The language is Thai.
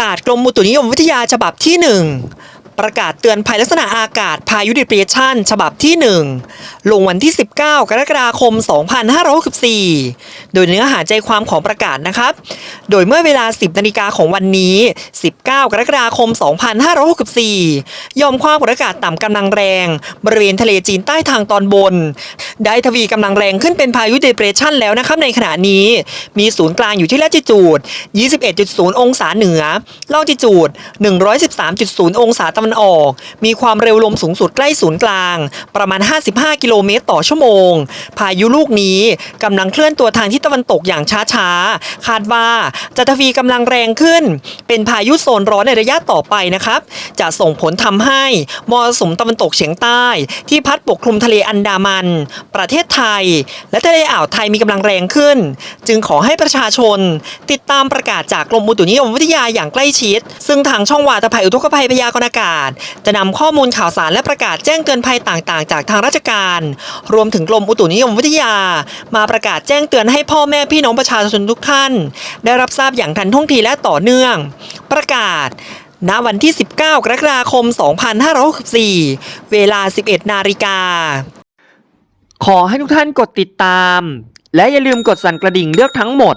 กาศกรมอุตุนิยมวิทยาฉบับที่ 1 ประกาศเตือนภัยลักษณะอากาศพายุดิเปรชันฉบับที่ 1 ลงวันที่ 19 กรกฎาคม 2564 โดยเนื้อหาใจความของประกาศนะครับ โดยเมื่อเวลา 10 นาฬิกาของวันนี้ 19 กรกฎาคม 2564 ยอมความกดอากาศต่ำกำลังแรง บริเวณทะเลจีนใต้ทางตอนบน ได้ทวีกำลังแรงขึ้นเป็นพายุเดเปรชันแล้วนะครับในขณะนี้ มีศูนย์กลางอยู่ที่ละจิจูด 21.0 องศาเหนือลองจิจูด 113.0 องศาตะวันออก มีความเร็วลมสูงสุดใกล้ศูนย์กลาง ประมาณ 55 กิโลเมตรต่อชั่วโมง พายุลูกนี้กำลังเคลื่อนตัวทางทิศตะวันตกอย่างช้าๆ คาดว่าจะทวีกำลังแรงขึ้น เป็นพายุโซนร้อนในระยะต่อไปนะครับ จะส่งผลทำให้มรสุมตะวันตกเฉียงใต้ ที่พัดปกคลุมทะเลอันดามัน ประเทศไทย และทะเลอ่าวไทยมีกำลังแรงขึ้น จึงขอให้ประชาชน ติดตามประกาศจากกรมอุตุนิยมวิทยาอย่างใกล้ชิด ซึ่งทางช่องวาตภัยอุทกภัยพยากรณ์อากาศจะนำข้อมูลข่าวสารและประกาศแจ้งเตือนภัยต่างๆ จากทางราชการ รวมถึงกรมอุตุนิยมวิทยา มาประกาศแจ้งเตือนให้พ่อแม่พี่น้องประชาชนทุกท่าน ได้รับทราบอย่างทันท่วงทีและต่อเนื่อง ประกาศณวันที่ 19 กรกฎาคม 2564 เวลา 11 นาฬิกา ขอให้ทุกท่านกดติดตาม และอย่าลืมกดสั่นกระดิ่งเลือกทั้งหมด